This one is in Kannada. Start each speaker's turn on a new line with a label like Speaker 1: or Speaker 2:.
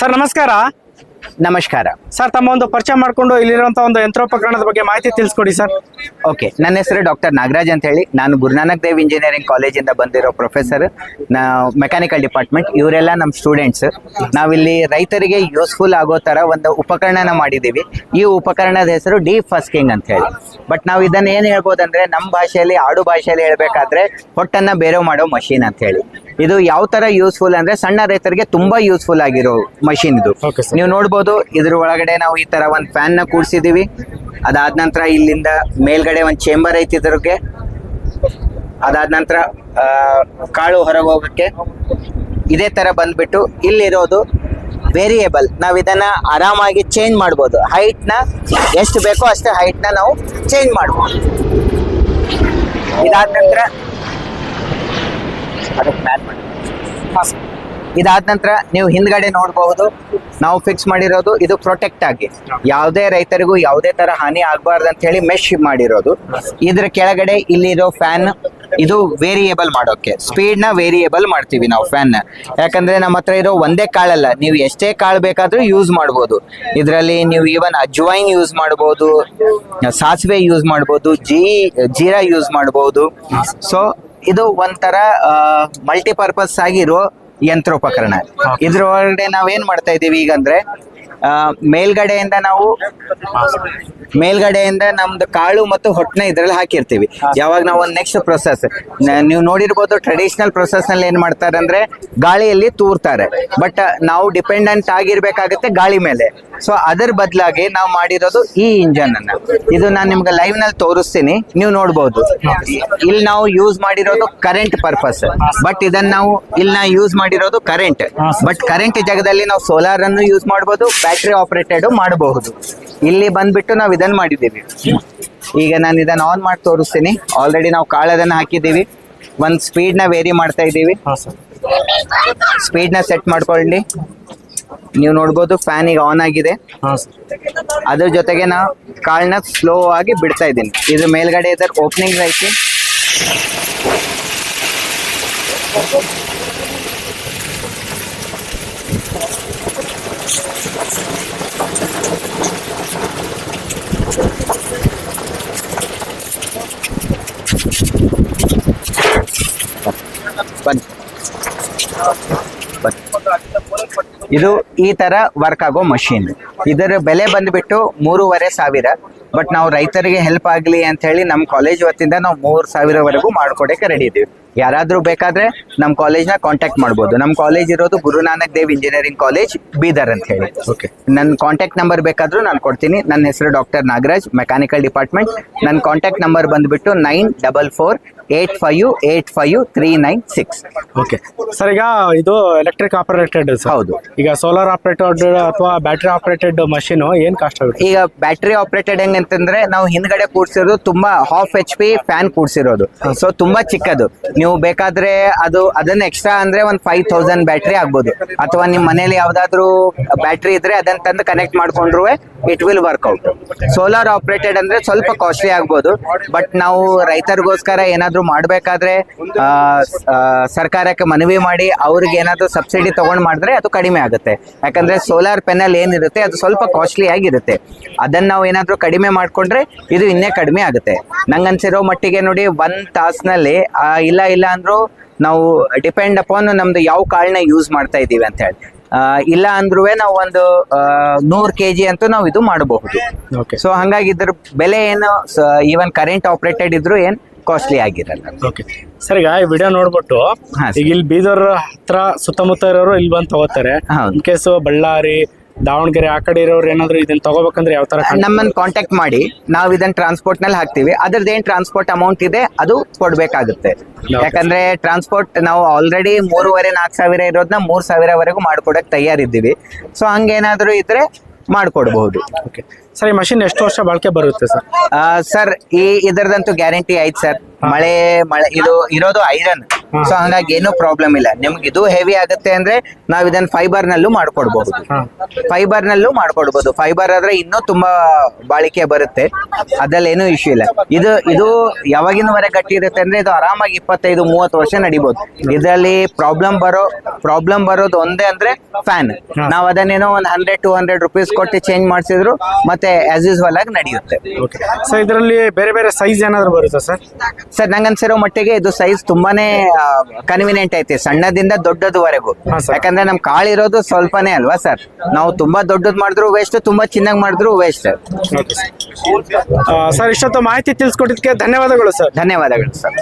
Speaker 1: ಸರ್ ನಮಸ್ಕಾರ.
Speaker 2: ನಮಸ್ಕಾರ.
Speaker 1: ಸರ್ ತಮ್ಮ ಒಂದು ಪರಿಚಯ ಮಾಡಿಕೊಂಡು ಇಲ್ಲಿರುವಂತ ಒಂದು ಯಂತ್ರೋಪಕರಣದ ಬಗ್ಗೆ ಮಾಹಿತಿ ತಿಳಿಸ್ಕೊಡಿ ಸರ್.
Speaker 2: ಓಕೆ. ನನ್ನ ಹೆಸರು ಡಾಕ್ಟರ್ ನಾಗರಾಜ್ ಅಂತ ಹೇಳಿ ನಾನು ಗುರುನಾನಕ್ ದೇವ್ ಇಂಜಿನಿಯರಿಂಗ್ ಕಾಲೇಜಿಂದ ಬಂದಿರೋ ಪ್ರೊಫೆಸರ್. ನಾ ಮೆಕ್ಯಾನಿಕಲ್ ಡಿಪಾರ್ಟ್ಮೆಂಟ್. ಇವರೆಲ್ಲ ನಮ್ಮ ಸ್ಟೂಡೆಂಟ್ಸ್. ನಾವಿಲ್ಲಿ ರೈತರಿಗೆ ಯೂಸ್ಫುಲ್ ಆಗೋ ಥರ ಒಂದು ಉಪಕರಣನ ಮಾಡಿದ್ದೀವಿ. ಈ ಉಪಕರಣದ ಹೆಸರು ಡಿ ಫಸ್ಕಿಂಗ್ ಅಂತ ಹೇಳಿ ಬಟ್ ನಾವು ಇದನ್ನ ಏನು ಹೇಳ್ಬೋದಂದ್ರೆ ನಮ್ಮ ಭಾಷೆಯಲ್ಲಿ ಆಡು ಭಾಷೆಯಲ್ಲಿ ಹೇಳ್ಬೇಕಾದ್ರೆ ಹೊಟ್ಟನ್ನ ಬೇರೆ ಮಾಡೋ ಮಷೀನ್ ಅಂತ ಹೇಳಿ ಇದು ಯಾವ ತರ ಯೂಸ್ಫುಲ್ ಅಂದ್ರೆ ಸಣ್ಣ ರೈತರಿಗೆ ತುಂಬಾ ಯೂಸ್ಫುಲ್ ಆಗಿರೋ ಮಷೀನ್ ಇದು. ನೀವು ನೋಡಬಹುದು ಇದ್ರ ಒಳಗಡೆ ನಾವು ಈ ತರ ಒಂದ್ ಫ್ಯಾನ್ನ ಕೂಡಿಸಿದೀವಿ. ಅದಾದ ನಂತರ ಇಲ್ಲಿಂದ ಮೇಲ್ಗಡೆ ಒಂದ್ ಚೇಂಬರ್ ಐತಿ ಇದ್ರಿಗೆ ಅದಾದ ನಂತರ ಕಾಳು ಹೊರಗೆ ಹೋಗಕ್ಕೆ. ಇದೇ ತರ ಬಂದ್ಬಿಟ್ಟು ಇಲ್ಲಿರೋದು ವೇರಿಯೇಬಲ್ ನಾವು ಇದನ್ನ ಆರಾಮಾಗಿ ಚೇಂಜ್ ಮಾಡ್ಬೋದು. ಹೈಟ್ನ ಎಷ್ಟು ಬೇಕೋ ಅಷ್ಟೇ ಹೈಟ್ನ ನಾವು ಚೇಂಜ್ ಮಾಡ್ಬೋದು. ಇದಾದ ನಂತರ ಅದಕ್ಕೆ ಮಾಡಿ. ಇದಾದ ನಂತರ ನೀವು ಹಿಂದ್ಗಡೆ ನೋಡಬಹುದು, ನಾವು ಫಿಕ್ಸ್ ಮಾಡಿರೋದು ಇದು ಪ್ರೊಟೆಕ್ಟ್ ಆಗಿ. ಯಾವುದೇ ರೈತರಿಗೂ ಯಾವುದೇ ತರ ಹಾನಿ ಆಗಬಾರ್ದು ಅಂತ ಹೇಳಿ ಮೆಶ್ ಮಾಡಿರೋದು. ಇದ್ರ ಕೆಳಗಡೆ ಇಲ್ಲಿರೋ ಫ್ಯಾನ್ ಇದು ವೇರಿಯೇಬಲ್ ಮಾಡೋಕೆ. ಸ್ಪೀಡ್ನ ವೇರಿಯೇಬಲ್ ಮಾಡ್ತೀವಿ ನಾವು ಫ್ಯಾನ್ನ. ಯಾಕಂದ್ರೆ ನಮ್ಮ ಹತ್ರ ಇರೋ ಒಂದೇ ಕಾಳಲ್ಲ. ನೀವು ಎಷ್ಟೇ ಕಾಳು ಬೇಕಾದ್ರೂ ಯೂಸ್ ಮಾಡಬಹುದು ಇದರಲ್ಲಿ ನೀವು ಈವನ್ ಅಜ್ವೈನ್ ಯೂಸ್ ಮಾಡಬಹುದು ಸಾಸಿವೆ ಯೂಸ್ ಮಾಡಬಹುದು ಜೀ, ಜೀರಾ ಯೂಸ್ ಮಾಡಬಹುದು ಸೊ ಇದು ಒಂಥರ ಮಲ್ಟಿಪರ್ಪಸ್ ಆಗಿರೋ ಯಂತ್ರೋಪಕರಣ. ಇದ್ರ ಒಳಗಡೆ ನಾವೇನ್ ಮಾಡ್ತಾ ಇದೀವಿ ಈಗ ಅಂದ್ರೆ ಮೇಲ್ಗಡೆಯಿಂದ ನಾವು ಮೇಲ್ಗಡೆಯಿಂದ ನಮ್ದು ಕಾಳು ಮತ್ತು ಹೊಟ್ಟನ ಇದ್ರಲ್ಲಿ ಹಾಕಿರ್ತೀವಿ. ಯಾವಾಗ ನಾವು ಒಂದು ನೆಕ್ಸ್ಟ್ ಪ್ರೊಸೆಸ್ ನೀವು ನೋಡಿರ್ಬೋದು ಟ್ರೆಡಿಷನಲ್ ಪ್ರೊಸೆಸ್ನಲ್ಲಿ ಏನ್ ಮಾಡ್ತಾರೆ ಅಂದ್ರೆ ಗಾಳಿಯಲ್ಲಿ ತೂರ್ತಾರೆ. ಬಟ್ ನಾವು ಡಿಪೆಂಡೆಂಟ್ ಆಗಿರ್ಬೇಕಾಗತ್ತೆ ಗಾಳಿ ಮೇಲೆ. ಸೊ ಅದರ ಬದಲಾಗಿ ನಾವು ಮಾಡಿರೋದು ಈ ಇಂಜನ್ ಅನ್ನ. ಇದು ನಾನು ನಿಮ್ಗೆ ಲೈವ್ನಲ್ಲಿ ತೋರಿಸ್ತೀನಿ. ನೀವು ನೋಡ್ಬೋದು. ಇಲ್ಲಿ ನಾವು ಯೂಸ್ ಮಾಡಿರೋದು ಕರೆಂಟ್ ಪರ್ಪಸ್ ಬಟ್ ಇದನ್ನ ನಾವು ಇಲ್ಲಿ ನಾವು ಯೂಸ್ ಮಾಡಿರೋದು ಕರೆಂಟ್ ಬಟ್ ಕರೆಂಟ್ ಜಾಗದಲ್ಲಿ ನಾವು ಸೋಲಾರ್ ಅನ್ನು ಯೂಸ್ ಮಾಡಬಹುದು ಬ್ಯಾಟ್ರಿ ಆಪರೇಟೆಡ್ ಮಾಡಬಹುದು. ಇಲ್ಲಿ ಬಂದ್ಬಿಟ್ಟು ನಾವು ಇದನ್ನ ಮಾಡಿದ್ದೀವಿ. ಈಗ ನಾನು ಇದನ್ನ ಆನ್ ಮಾಡಿ ತೋರಿಸ್ತೀನಿ. ಆಲ್ರೆಡಿ ನಾವು ಕಾಳದನ್ನ ಹಾಕಿದ್ದೀವಿ. ಒಂದ್ ಸ್ಪೀಡ್ನ ವೇರಿ ಮಾಡ್ತಾ ಇದ್ದೀವಿ. ಸ್ಪೀಡ್ನ ಸೆಟ್ ಮಾಡ್ಕೊಳ್ಳಿ. ನೀವು ನೋಡ್ಬೋದು ಫ್ಯಾನ್ ಈಗ ಆನ್ ಆಗಿದೆ. ಅದ್ರ ಜೊತೆಗೆ ನಾ ಕಾಳನ್ನ ಸ್ಲೋ ಆಗಿ ಬಿಡ್ತಾ ಇದ್ದೀನಿ. ಇದ್ರ ಮೇಲ್ಗಡೆ ಇದರ ಓಪನಿಂಗ್ ಐತಿ. ಇದು ಈ ತರ ವರ್ಕ್ ಆಗೋ ಮಷೀನ್ ಇದರ ಬೆಲೆ ಬಂದ್ಬಿಟ್ಟು ಮೂರುವರೆ ಸಾವಿರ. ಬಟ್ ನಾವು ರೈತರಿಗೆ ಹೆಲ್ಪ್ ಆಗಲಿ ಅಂತ ಹೇಳಿ ನಮ್ಮ ಕಾಲೇಜ್ ವತಿಯಿಂದ ನಾವು ಮೂರು ಸಾವಿರವರೆಗೂ ಮಾಡ್ಕೊಡಕ್ಕೆ ರೆಡಿ ಇದೀವಿ. ಯಾರಾದ್ರೂ ಬೇಕಾದ್ರೆ ನಮ್ಮ ಕಾಲೇಜ್ನ ಕಾಂಟ್ಯಾಕ್ಟ್ ಮಾಡ್ಬೋದು. ನಮ್ಮ ಕಾಲೇಜ್ ಇರೋದು ಗುರು ನಾನಕ್ ದೇವ್ ಇಂಜಿನಿಯರಿಂಗ್ ಕಾಲೇಜ್ ಬೀದರ್ ಅಂತ ಹೇಳಿ.
Speaker 1: ಓಕೆ
Speaker 2: ನನ್ನ ಕಾಂಟ್ಯಾಕ್ಟ್ ನಂಬರ್ ಬೇಕಾದ್ರೂ ನಾನು ಕೊಡ್ತೀನಿ. ನನ್ನ ಹೆಸರು ಡಾಕ್ಟರ್ ನಾಗರಾಜ್ ಮೆಕ್ಯಾನಿಕಲ್ ಡಿಪಾರ್ಟ್ಮೆಂಟ್ ನನ್ನ ಕಾಂಟ್ಯಾಕ್ಟ್ ನಂಬರ್ ಬಂದ್ಬಿಟ್ಟು nine double four eight five eight five three nine six
Speaker 1: okay sir ಈಗ ಇದು ಎಲೆಕ್ಟ್ರಿಕ್ ಆಪರೇಟೆಡ್
Speaker 2: ಹೌದು.
Speaker 1: ಈಗ ಸೋಲಾರ್ ಆಪರೇಟೆಡ್ ಅಥವಾ ಬ್ಯಾಟ್ರಿ ಆಪರೇಟೆಡ್ ಮಷೀನು ಏನು ಕಾಸ್ಟ್ ಆಗುತ್ತೆ?
Speaker 2: ಈಗ ಬ್ಯಾಟ್ರಿ ಆಪರೇಟೆಡ್ ಹೆಂಗಂತಂದ್ರೆ ನಾವು ಹಿಂದ್ಗಡೆ ಕೂಡ್ಸಿರೋದು ತುಂಬಾ ಹಾಫ್ ಎಚ್ ಪಿ ಫ್ಯಾನ್ ಕೂಡ್ಸಿರೋದು ಸೊ ತುಂಬಾ ಚಿಕ್ಕದು. ನೀವು ಬೇಕಾದ್ರೆ ಅದು, ಅದನ್ನ ಎಕ್ಸ್ಟ್ರಾ ಅಂದ್ರೆ ಒಂದ್ ಫೈವ್ ತೌಸಂಡ್ ಬ್ಯಾಟ್ರಿ ಆಗ್ಬೋದು. ಅಥವಾ ನಿಮ್ ಮನೇಲಿ ಯಾವ್ದಾದ್ರು ಬ್ಯಾಟ್ರಿ ಇದ್ರೆ ಅದನ್ನ ತಂದು ಕನೆಕ್ಟ್ ಮಾಡ್ಕೊಂಡ್ರು it will work out solar operated ಅಂದ್ರೆ ಸ್ವಲ್ಪ ಕಾಸ್ಟ್ಲಿ ಆಗ್ಬೋದು. ಬಟ್ ನಾವು ರೈತರಿಗೋಸ್ಕರ ಏನಾದ್ರು ಮಾಡ್ಬೇಕಾದ್ರೆ ಸರ್ಕಾರಕ್ಕೆ ಮನವಿ ಮಾಡಿ ಅವ್ರಿಗೆ ಏನಾದ್ರು ಸಬ್ಸಿಡಿ ತಗೊಂಡ್ ಮಾಡಿದ್ರೆ ಅದು ಕಡಿಮೆ ಆಗುತ್ತೆ. ಯಾಕಂದ್ರೆ ಸೋಲಾರ್ ಪೆನಲ್ ಏನಿರುತ್ತೆ ಅದು ಸ್ವಲ್ಪ ಕಾಸ್ಟ್ಲಿ ಆಗಿರುತ್ತೆ. ಅದನ್ನ ನಾವು ಏನಾದ್ರು ಕಡಿಮೆ ಮಾಡ್ಕೊಂಡ್ರೆ ಇದು ಇನ್ನೇ ಕಡಿಮೆ ಆಗುತ್ತೆ. ನಂಗನ್ಸಿರೋ ಮಟ್ಟಿಗೆ ನೋಡಿ ಒಂದ್ ತಾಸ್ನಲ್ಲಿ ಇಲ್ಲ ಇಲ್ಲ ಅಂದ್ರೂ ನಾವು ಡಿಪೆಂಡ್ ಅಪಾನ್ ನಮ್ದು ಯಾವ ಕಾಳನ್ನ ಯೂಸ್ ಮಾಡ್ತಾ ಇದೀವಿ ಅಂತ ಹೇಳಿ. ಇಲ್ಲ ಅಂದ್ರೂ ನಾವು ಒಂದು ನೂರ್ ಕೆ ಜಿ ಅಂತೂ ನಾವು ಇದು ಮಾಡಬಹುದು. ಸೊ ಹಂಗಾಗಿ ಇದ್ರ ಬೆಲೆ ಏನು ಈವನ್ ಕರೆಂಟ್ ಆಪರೇಟೆಡ್ ಇದ್ರು ಏನ್ ಕಾಸ್ಟ್ಲಿ ಆಗಿರಲ್ಲ.
Speaker 1: ಓಕೆ ಸರ್ ಈಗ ಈ ವಿಡಿಯೋ ನೋಡ್ಬಿಟ್ಟು ಈಗ ಇಲ್ಲಿ ಬೀದರ್ ಹತ್ರ ಸುತ್ತಮುತ್ತ ಇರೋರು ಇಲ್ಲಿ ಬಂದು ತಗೋತಾರೆ. ಇನ್ ಕೇಸ್ ಬಳ್ಳಾರಿ ದಾವಣಗೆರೆ ಆ ಕಡೆ ಇರೋರು ಏನಾದ್ರು ಇದನ್ನ ತಗೋಬೇಕಂದ್ರೆ ಯಾವ ತರ
Speaker 2: ನಮ್ಮನ್ನು ಕಾಂಟ್ಯಾಕ್ಟ್ ಮಾಡಿ. ನಾವು ಇದನ್ನ ಟ್ರಾನ್ಸ್ಪೋರ್ಟ್ನಲ್ಲಿ ಹಾಕ್ತಿವಿ. ಅದ್ರದ್ದು ಏನ್ ಟ್ರಾನ್ಸ್ಪೋರ್ಟ್ ಅಮೌಂಟ್ ಇದೆ ಅದು ಕೊಡ್ಬೇಕಾಗುತ್ತೆ. ಯಾಕಂದ್ರೆ ಟ್ರಾನ್ಸ್ಪೋರ್ಟ್ ನಾವು ಆಲ್ರೆಡಿ ಮೂರುವರೆ ನಾಲ್ಕು ಸಾವಿರ ಇರೋದನ್ನ ಮೂರ್ ಸಾವಿರವರೆಗೂ ಮಾಡ್ಕೊಡಕ್ ತಯಾರಿದ್ದೀವಿ. ಸೊ ಹಂಗೇನಾದ್ರೂ ಇದ್ರೆ ಮಾಡಿಕೊಡ್ಬಹುದು
Speaker 1: ಓಕೆ ಸರ್ ಈ ಮಷಿನ್ ಎಷ್ಟು ವರ್ಷ ಬಾಳಿಕೆ ಬರುತ್ತೆ ಸರ್
Speaker 2: ಸರ್ ಈ ಇದರದಂತೂ ಗ್ಯಾರಂಟಿ ಐತೆ ಸರ್ ಮಳೆ ಮಳೆ ಇದು ಇರೋದು ಐರನ್. ಸೊ ಹಂಗಾಗಿ ಏನು ಪ್ರಾಬ್ಲಮ್ ಇಲ್ಲ. ನಿಮ್ಗೆ ಇದು ಹೆವಿ ಆಗುತ್ತೆ ಅಂದ್ರೆ ನಾವ್ ಇದನ್ನ ಫೈಬರ್ ನಲ್ಲೂ ಮಾಡ್ಕೊಡ್ಬಹುದು ಫೈಬರ್ ನಲ್ಲೂ ಮಾಡ್ಕೊಡ್ಬಹುದು ಫೈಬರ್ ಆದ್ರೆ ಇನ್ನೂ ತುಂಬಾ ಬಾಳಿಕೆ ಬರುತ್ತೆ. ಅದ್ರಲ್ಲಿ ಏನೂ ಇಶ್ಯೂ ಇಲ್ಲ. ಇದು ಇದು ಯಾವಾಗಿನವರೆಗೆ ಗಟ್ಟಿ ಇರುತ್ತೆ ಅಂದ್ರೆ ಇದು ಆರಾಮಾಗಿ ಇಪ್ಪತ್ತೈದು ಮೂವತ್ತು ವರ್ಷ ನಡಿಬಹುದು ಇದರಲ್ಲಿ ಪ್ರಾಬ್ಲಮ್ ಬರೋ ಪ್ರಾಬ್ಲಮ್ ಬರೋದು ಒಂದೇ ಅಂದ್ರೆ ಫ್ಯಾನ್ ನಾವ್ ಅದನ್ನೇನೋ ಒಂದ್ ಹಂಡ್ರೆಡ್ ಟು ಹಂಡ್ರೆಡ್ ರುಪೀಸ್ ಕೊಟ್ಟು ಚೇಂಜ್ ಮಾಡಿಸಿದ್ರು ಮತ್ತೆ ಆಸ್ ಯೂಸ್ವಲ್ ಆಗಿ ನಡೆಯುತ್ತೆ.
Speaker 1: ಓಕೆ ಸೊ ಇದರಲ್ಲಿ ಬೇರೆ ಬೇರೆ ಸೈಜ್ ಏನಾದ್ರು ಬರುತ್ತಾ ಸರ್?
Speaker 2: ಸರ್ ನಂಗೆ ಅನ್ಸಿರೋ ಮಟ್ಟಿಗೆ ಇದು ಸೈಜ್ ತುಂಬಾನೇ ಕನ್ವಿನಿಯೆಂಟ್ ಐತಿ ಸಣ್ಣದಿಂದ ದೊಡ್ಡದವರೆಗೂ. ಯಾಕಂದ್ರೆ ನಮ್ ಕಾಳಿರೋದು ಸ್ವಲ್ಪನೇ ಅಲ್ವಾ ಸರ್? ನಾವು ತುಂಬಾ ದೊಡ್ಡದ್ ಮಾಡಿದ್ರು ವೇಸ್ಟ್ ತುಂಬಾ ಚಿನ್ನಾಗಿ ಮಾಡಿದ್ರು ವೇಸ್ಟ್
Speaker 1: ಸರ್. ಸರ್ ಇಷ್ಟೊತ್ತು ಮಾಹಿತಿ ತಿಳಿಸ್ಕೊಟ್ಟಿದ್ದಕ್ಕೆ ಧನ್ಯವಾದಗಳು ಸರ್.
Speaker 2: ಧನ್ಯವಾದಗಳು ಸರ್.